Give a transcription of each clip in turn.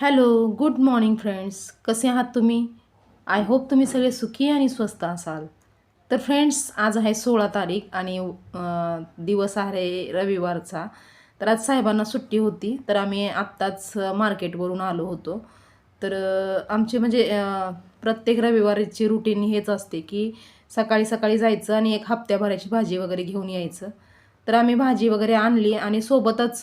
Hello good morning friends कसे आहात तुम्ही? आय होप तुम्ही सगळे सुखी आणि स्वस्त असाल. तर फ्रेंड्स आज आहे सोळा तारीख आणि दिवस आहे रविवारचा. तर आज साहेबांना सुट्टी होती तर आम्ही आत्ताच मार्केटवरून आलो होतो. तर आमचे म्हणजे प्रत्येक रविवारीची रुटीन हेच असते की सकाळी सकाळी जायचं आणि एक हप्त्याभराची भाजी वगैरे घेऊन यायचं. तर आम्ही भाजी वगैरे आणली आणि सोबतच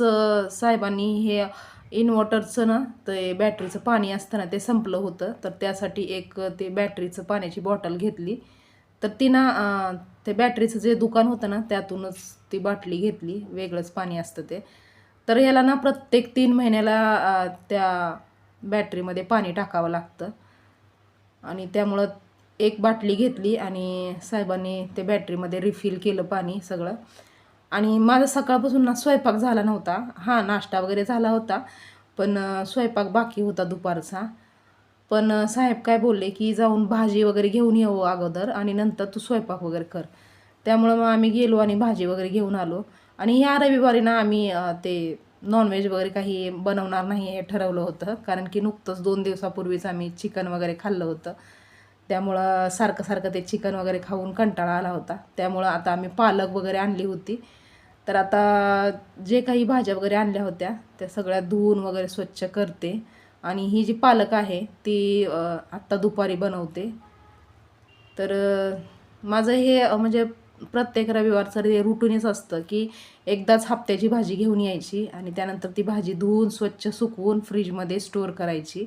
साहेबांनी हे इन्व्हर्टरचं ना ते बॅटरीचं पाणी असतं ना ते संपलं होतं. तर त्यासाठी एक ते बॅटरीचं पाण्याची बॉटल घेतली. तर ती ना ते बॅटरीचं जे दुकान होतं ना त्यातूनच ती बाटली घेतली. वेगळंच पाणी असतं ते. तर याला ना प्रत्येक तीन महिन्याला त्या बॅटरीमध्ये पाणी टाकावं लागतं. आणि त्यामुळं एक बाटली घेतली आणि साहेबांनी ते बॅटरीमध्ये रिफिल केलं पाणी सगळं. आणि माझा सकाळपासून ना स्वयंपाक झाला नव्हता. हां नाश्ता वगैरे झाला होता. पण स्वयंपाक बाकी होता दुपारचा. पण साहेब काय बोलले की जाऊन भाजी वगैरे घेऊन येऊ अगोदर आणि नंतर तू स्वयंपाक वगैरे कर. त्यामुळं मग आम्ही गेलो आणि भाजी वगैरे घेऊन आलो. आणि ह्या रविवारी ना आम्ही ते नॉनव्हेज वगैरे काही बनवणार नाही हे ठरवलं होतं. कारण की नुकतंच दोन दिवसापूर्वीच आम्ही चिकन वगैरे खाल्लं होतं. त्यामुळं सारखं सारखं ते चिकन वगैरे खाऊन कंटाळा आला होता. त्यामुळं आता आम्ही पालक वगैरे आणली होती. तर आता जे काही भाज्या वगैरे आणल्या होत्या त्या सगळ्या धुवून वगैरे स्वच्छ करते. आणि ही जी पालक आहे ती आत्ता दुपारी बनवते. तर माझं हे म्हणजे प्रत्येक रविवारचं हे रुटीनच असतं की एकदाच हप्त्याची भाजी घेऊन यायची आणि त्यानंतर ती भाजी धुवून स्वच्छ सुकवून फ्रीजमध्ये स्टोअर करायची.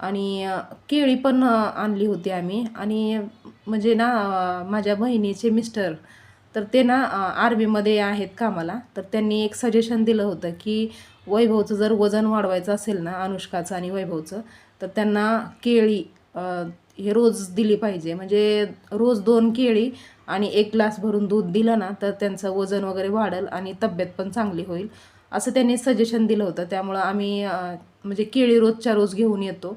आणि केळी पण आणली होती आम्ही. आणि म्हणजे ना माझ्या बहिणीचे मिस्टर तर ते ना आर्मीमध्ये आहेत कामाला. तर त्यांनी एक सजेशन दिलं होतं की वैभवचं जर वजन वाढवायचं असेल ना अनुष्काचं आणि वैभवचं तर त्यांना केळी हे रोज दिली पाहिजे. म्हणजे रोज दोन केळी आणि एक ग्लास भरून दूध दिलं ना तर त्यांचं वजन वगैरे वाढेल आणि तब्येत पण चांगली होईल. असं त्यांनी सजेशन दिलं होतं. त्यामुळं आम्ही म्हणजे केळी रोजच्या रोज घेऊन येतो.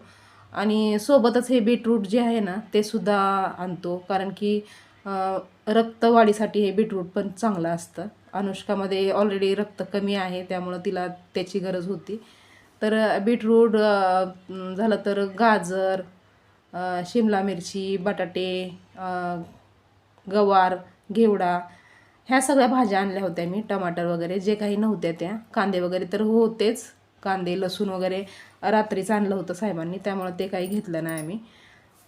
आणि सोबतच हे बीटरूट जे आहे ना ते सुद्धा आणतो. कारण की रक्तवाढीसाठी हे बीटरूट पण चांगलं असतं. अनुष्कामध्ये ऑलरेडी रक्त कमी आहे त्यामुळं तिला त्याची गरज होती. तर बीटरूट झालं तर गाजर शिमला मिरची बटाटे गवार घेवडा ह्या सगळ्या भाज्या आणल्या होत्या मी टमाटर वगैरे जे काही नव्हत्या त्या. कांदे वगैरे तर होतेच. कांदे लसूण वगैरे रात्रीच आणलं होतं साहेबांनी त्यामुळं ते काही घेतलं नाही आम्ही.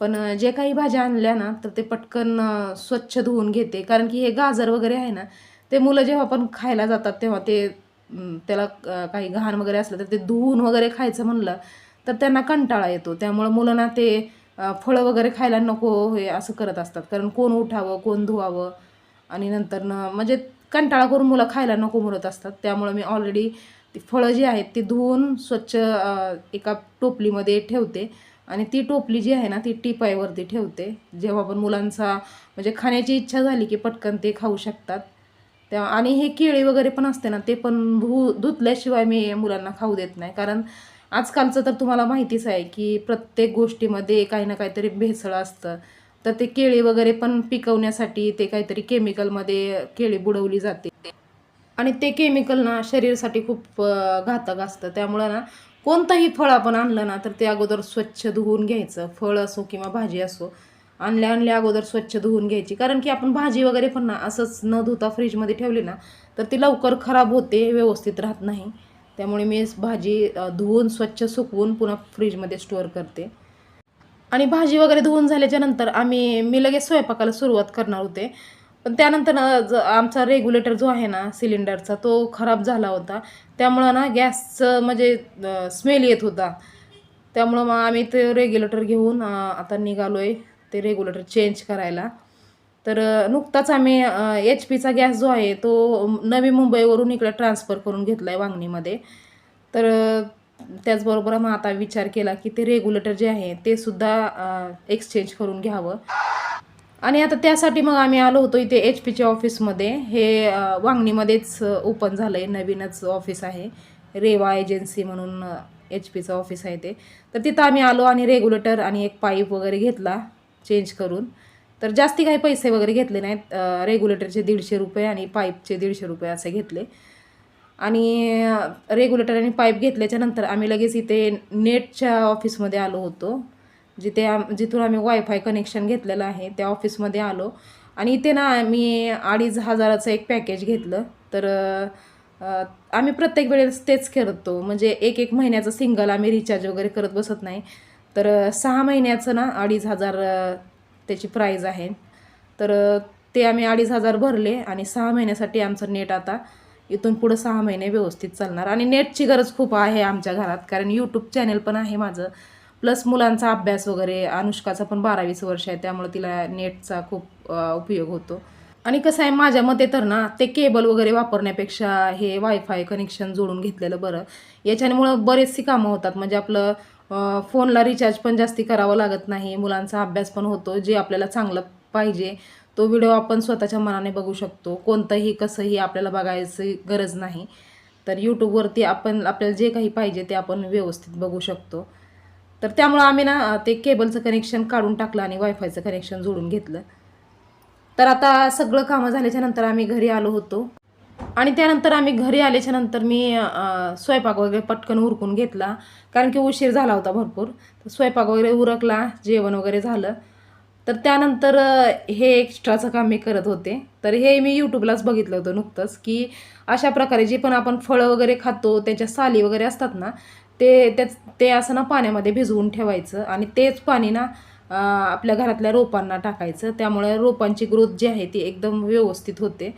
पण जे काही भाज्या आणल्या ना तर ते पटकन स्वच्छ धुवून घेते. कारण की हे गाजर वगैरे आहे ना ते मुलं जेव्हा पण खायला जातात तेव्हा ते त्याला काही घाण वगैरे असलं तर ते धुवून वगैरे खायचं म्हणलं तर त्यांना कंटाळा येतो. त्यामुळं मुलांना ते फळं वगैरे खायला नको हे असं करत असतात. कारण कोण उठावं कोण धुवावं आणि नंतर न म्हणजे कंटाळा करून मुलं खायला नको म्हणत असतात. त्यामुळं मी ऑलरेडी ती फळं जी आहेत ती धुवून स्वच्छ एका टोपलीमध्ये ठेवते. आणि ती टोपली जी आहे ना ती टिपायवरती ठेवते. जेव्हा पण मुलांचा म्हणजे खाण्याची इच्छा झाली की पटकन ते खाऊ शकतात. तेव्हा आणि हे केळी वगैरे पण असते ना ते पण धु धुतल्याशिवाय मी मुलांना खाऊ देत नाही. कारण आजकालचं तर तुम्हाला माहितीच आहे की प्रत्येक गोष्टीमध्ये काही ना काहीतरी भेसळ असतं. तर ते केळी वगैरे पण पिकवण्यासाठी ते काहीतरी केमिकलमध्ये केळी बुडवली जाते. आणि ते केमिकल ना शरीरासाठी खूप घातक असतं. त्यामुळं ना कोणतंही फळ आपण आणलं ना तर ते अगोदर स्वच्छ धुवून घ्यायचं. फळ असो किंवा भाजी असो आणल्या आणल्या अगोदर स्वच्छ धुवून घ्यायची. कारण की आपण भाजी वगैरे पण ना असंच न धुता फ्रीजमध्ये ठेवली ना तर ती लवकर खराब होते व्यवस्थित राहत नाही. त्यामुळे मी भाजी धुवून स्वच्छ सुकवून पुन्हा फ्रीजमध्ये स्टोअर करते. आणि भाजी वगैरे धुवून झाल्याच्यानंतर आम्ही मी लगेच स्वयंपाकाला सुरुवात करणार होते. पण त्यानंतर ना ज आमचा रेग्युलेटर जो आहे ना सिलेंडरचा तो खराब झाला होता. त्यामुळं ना गॅसचं म्हणजे स्मेल येत होता. त्यामुळं मग आम्ही ते रेग्युलेटर घेऊन आता निघालो आहे ते रेग्युलेटर चेंज करायला. तर नुकताच आम्ही एच पीचा गॅस जो आहे तो नवी मुंबईवरून इकडे ट्रान्सफर करून घेतला आहे वांगणीमध्ये. तर त्याचबरोबर मग आता विचार केला की ते रेग्युलेटर जे आहे ते सुद्धा एक्सचेंज करून घ्यावं. आणि आता त्यासाठी मग आम्ही आलो होतो इथे एच पीच्या ऑफिसमध्ये. हे वांगणीमध्येच ओपन झालं आहे नवीनच ऑफिस आहे. रेवा एजन्सी म्हणून एच पीचं ऑफिस आहे ते. तर तिथं आम्ही आलो आणि रेग्युलेटर आणि एक पाईप वगैरे घेतला चेंज करून. तर जास्ती काही पैसे वगैरे घेतले नाहीत. रेग्युलेटरचे दीडशे रुपये आणि पाईपचे दीडशे रुपये असे घेतले. आणि रेग्युलेटर आणि पाईप घेतल्याच्यानंतर आम्ही लगेच इथे नेटच्या ऑफिसमध्ये आलो होतो. जिथे आम जिथून आम्ही वायफाय कनेक्शन घेतलेलं आहे त्या ऑफिसमध्ये आलो. आणि इथे ना मी अडीच हजाराचं एक पॅकेज घेतलं. तर आम्ही प्रत्येक वेळेस तेच करतो. म्हणजे एक एक महिन्याचं सिंगल आम्ही रिचार्ज वगैरे करत बसत नाही. तर सहा महिन्याचं ना अडीच हजार त्याची प्राईज आहे. तर ते आम्ही अडीच हजार भरले आणि सहा महिन्यासाठी आमचं नेट आता इथून पुढं सहा महिने व्यवस्थित चालणार. आणि नेटची गरज खूप आहे आमच्या घरात. कारण यूट्यूब चॅनल पण आहे माझं. प्लस मुलांचा अभ्यास वगैरे अनुष्काचा पण बारावीस वर्ष आहे त्यामुळे तिला नेटचा खूप उपयोग होतो. आणि कसं आहे माझ्या मते तर ना ते केबल वगैरे वापरण्यापेक्षा हे वायफाय कनेक्शन जोडून घेतलेलं बरं. याच्यामुळं बरेचशी कामं होतात. म्हणजे आपलं फोनला रिचार्ज पण जास्ती करावं लागत नाही. मुलांचा अभ्यास पण होतो जे आपल्याला चांगलं पाहिजे तो व्हिडिओ आपण स्वतःच्या मनाने बघू शकतो. कोणतंही कसंही आपल्याला बघायची गरज नाही. तर यूट्यूबवरती आपण आपल्याला जे काही पाहिजे ते आपण व्यवस्थित बघू शकतो. तर त्यामुळं आम्ही ना ते केबलचं कनेक्शन काढून टाकलं आणि वायफायचं कनेक्शन जोडून घेतलं. तर आता सगळं कामं झाल्याच्यानंतर आम्ही घरी आलो होतो. आणि त्यानंतर आम्ही घरी आल्याच्यानंतर मी स्वयंपाक वगैरे पटकन उरकून घेतला. कारण की उशीर झाला होता भरपूर. तर स्वयंपाक वगैरे उरकला जेवण वगैरे झालं. तर त्यानंतर हे एक्स्ट्राचं काम मी करत होते. तर हे मी यूट्यूबलाच बघितलं होतं नुकतंच की अशा प्रकारे जे पण आपण फळं वगैरे खातो त्याच्या साली वगैरे असतात ना ते त्याच ते असं ना पाण्यामध्ये भिजवून ठेवायचं आणि तेच पाणी ना आपल्या घरातल्या रोपांना टाकायचं. त्यामुळे रोपांची ग्रोथ जी आहे ती एकदम व्यवस्थित होते.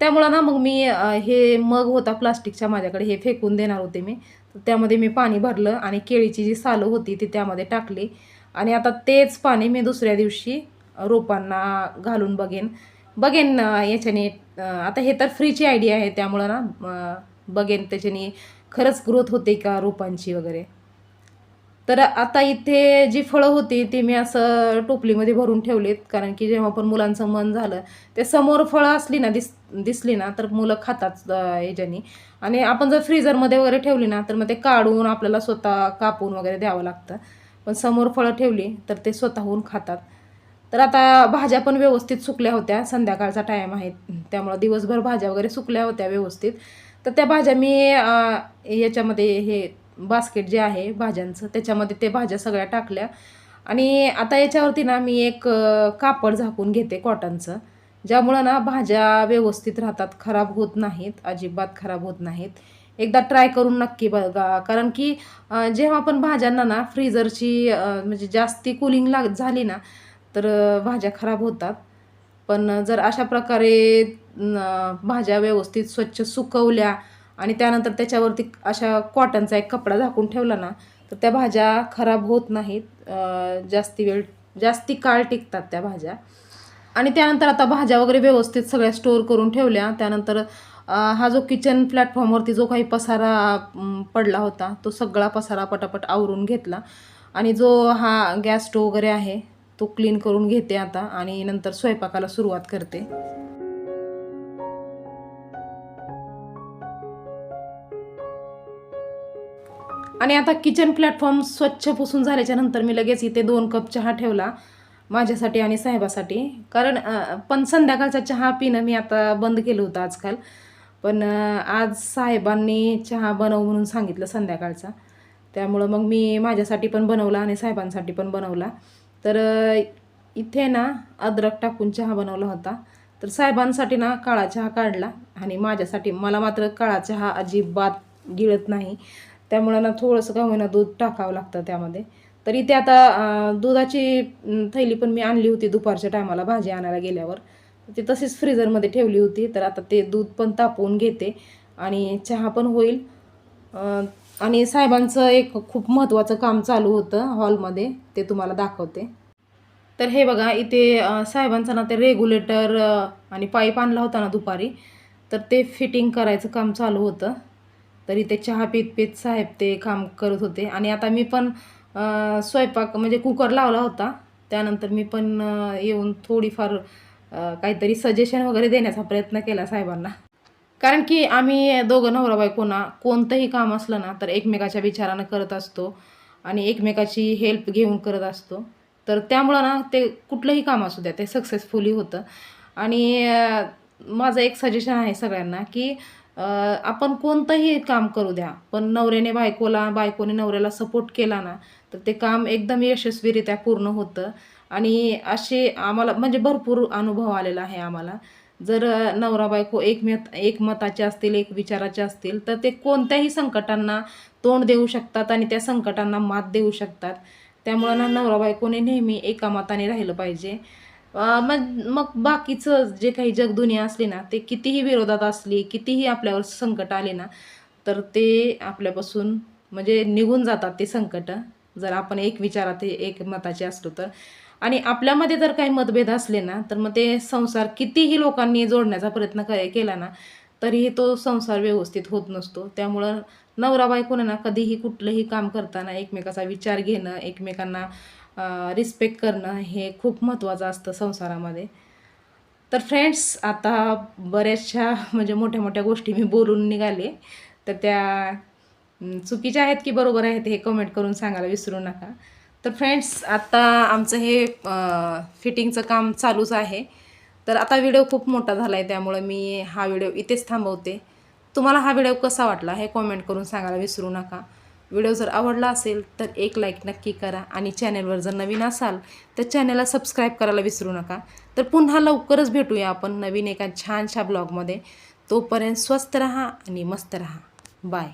त्यामुळं ना मग मी हे मग होता प्लास्टिकच्या माझ्याकडे हे फेकून देणार होते मी. तर त्यामध्ये मी पाणी भरलं आणि केळीची जी सालं होती ती त्यामध्ये टाकली. आणि आता तेच पाणी मी दुसऱ्या दिवशी रोपांना घालून बघेन. बघेन याच्याने आता हे तर फ्रीची आयडिया आहे. त्यामुळं ना बघेन त्याच्याने खरंच ग्रोथ होते का रोपांची वगैरे? तर आता इथे जी फळं होती ती मी असं टोपलीमध्ये भरून ठेवलीत. कारण की जेव्हा पण मुलांचं मन झालं ते समोर फळं असली ना दिस दिसली ना तर मुलं खातात याच्यानी. आणि आपण जर फ्रीजरमध्ये वगैरे ठेवली ना तर मग ते काढून आपल्याला स्वतः कापून वगैरे द्यावं लागतं. पण समोर फळं ठेवली तर ते स्वतःहून खातात. तर आता भाज्या पण व्यवस्थित सुकल्या होत्या संध्याकाळचा टाईम आहे. त्यामुळं दिवसभर भाज्या वगैरे सुकल्या होत्या व्यवस्थित. तर त्या भाज्या मी याच्यामध्ये हे बास्केट जे आहे भाज्यांचं त्याच्यामध्ये ते भाज्या सगळ्या टाकल्या. आणि आता याच्यावरती ना मी एक कापड झाकून घेते कॉटनचं ज्यामुळं ना भाज्या व्यवस्थित राहतात खराब होत नाहीत अजिबात खराब होत नाहीत. एकदा ट्राय करून नक्की बघा कारण की जेव्हा आपण भाज्यांना ना फ्रीजरची म्हणजे जास्ती कुलिंग लाग झाली ना तर भाज्या खराब होतात. पण जर अशा प्रकारे भाज्या व्यवस्थित स्वच्छ सुकवल्या आणि त्यानंतर त्याच्यावरती अशा कॉटनचा एक कपडा झाकून ठेवला ना तर त्या भाज्या खराब होत नाहीत. जास्ती वेळ जास्ती काळ टिकतात त्या भाज्या. आणि त्यानंतर आता भाज्या वगैरे व्यवस्थित सगळ्या स्टोअर करून ठेवल्या. त्यानंतर हा जो किचन प्लॅटफॉर्मवरती जो काही पसारा पडला होता तो सगळा पसारा पटापट आवरून घेतला. आणि जो हा गॅस स्टोव वगैरे आहे तो क्लीन करून घेते आता आणि नंतर स्वयंपाकाला सुरुवात करते. आणि आता किचन प्लॅटफॉर्म स्वच्छ पुसून झाल्याच्यानंतर मी लगेच इथे दोन कप चहा ठेवला माझ्यासाठी आणि साहेबासाठी. कारण पण संध्याकाळचा चहा पिणं मी आता बंद केलं होतं आजकाल. पण आज साहेबांनी चहा बनव म्हणून सांगितलं संध्याकाळचा. त्यामुळं मग मी माझ्यासाठी पण बनवला आणि साहेबांसाठी पण बनवला. तर इथे ना अद्रक टाकून चहा बनवला होता. तर साहेबांसाठी ना काळा चहा काढला आणि माझ्यासाठी मला मात्र काळा चहा अजिबात गिळत नाही. त्यामुळं ना थोडंसं का होईना दूध टाकावं लागतं त्यामध्ये. तर इथे आता दुधाची थैली पण मी आणली होती दुपारच्या टायमाला भाजी आणायला गेल्यावर. ती तशीच फ्रीजरमध्ये ठेवली होती तर आता ते दूध पण तापवून घेते आणि चहा पण होईल. आणि साहेबांचं एक खूप महत्त्वाचं काम चालू होतं हॉलमध्ये ते तुम्हाला दाखवते. तर हे बघा इथे साहेबांचं साहेबांचा ना ते रेग्युलेटर आणि पाईप आणला होता ना दुपारी तर ते फिटिंग करायचं काम चालू होतं. तरी ते चहा पीत पीत साहेब ते काम करत होते. आणि आता मी पण स्वयंपाक म्हणजे कुकर लावला होता. त्यानंतर मी पण येऊन थोडीफार काहीतरी सजेशन वगैरे देण्याचा प्रयत्न केला साहेबांना. कारण की आम्ही दोघं नवरा बायको ना कोणतंही काम असलं ना तर एकमेकाच्या विचारानं करत असतो. आणि एकमेकाची हेल्प घेऊन करत असतो. तर त्यामुळं ना ते कुठलंही काम असू द्या ते सक्सेसफुली होतं. आणि माझं एक सजेशन आहे सगळ्यांना की आपण कोणतंही काम करू द्या पण नवऱ्याने बायकोला बायकोने नवऱ्याला सपोर्ट केला ना तर ते काम एकदम यशस्वीरित्या पूर्ण होतं. आणि असे आम्हाला म्हणजे भरपूर अनुभव आलेला आहे आम्हाला. जर नवरा बायको एकमेत एकमताचे असतील एक विचाराचे असतील तर ते कोणत्याही संकटांना तोंड देऊ शकतात आणि त्या संकटांना मात देऊ शकतात. त्यामुळं ना नवरा बायकोने नेहमी एका मताने राहिलं पाहिजे. मग मग बाकीचं जे काही जगदुनिया असली ना ते कितीही विरोधात असली कितीही आपल्यावर संकट आले ना तर ते आपल्यापासून म्हणजे निघून जातात ते संकट. जर आपण एक विचारात एक मताचे असलो तर. आणि आपल्यामध्ये जर काही मतभेद असले ना तर मग ते संसार कितीही लोकांनी जोडण्याचा प्रयत्न क केला ना तरीही तो संसार व्यवस्थित होत नसतो. त्यामुळं नवरा बायकोनं ना कधीही कुठलंही काम करताना एकमेकाचा विचार घेणं एकमेकांना रिस्पेक्ट करणं हे खूप महत्त्वाचं असतं संसारामध्ये. तर फ्रेंड्स आता बऱ्याचशा म्हणजे मोठ्या मोठ्या गोष्टी मी बोलून निघाले. तर त्या चुकीच्या आहेत की बरोबर आहेत हे कमेंट करून सांगायला विसरू नका. तर फ्रेंड्स आता आमचं हे फिटिंगचं काम चालूच आहे. तर आता व्हिडिओ खूप मोठा झाला आहे त्यामुळं मी हा व्हिडिओ इथेच थांबवते. तुम्हाला हा व्हिडिओ कसा वाटला हे कॉमेंट करून सांगायला विसरू नका. व्हिडिओ जर आवडला असेल तर एक लाईक नक्की करा. आणि चॅनलवर जर नवीन असाल तर चॅनलला सबस्क्राईब करायला विसरू नका. तर पुन्हा लवकरच भेटूया आपण नवीन एका छानशा ब्लॉगमध्ये तोपर्यंत स्वस्त रहा आणि मस्त रहा. बाय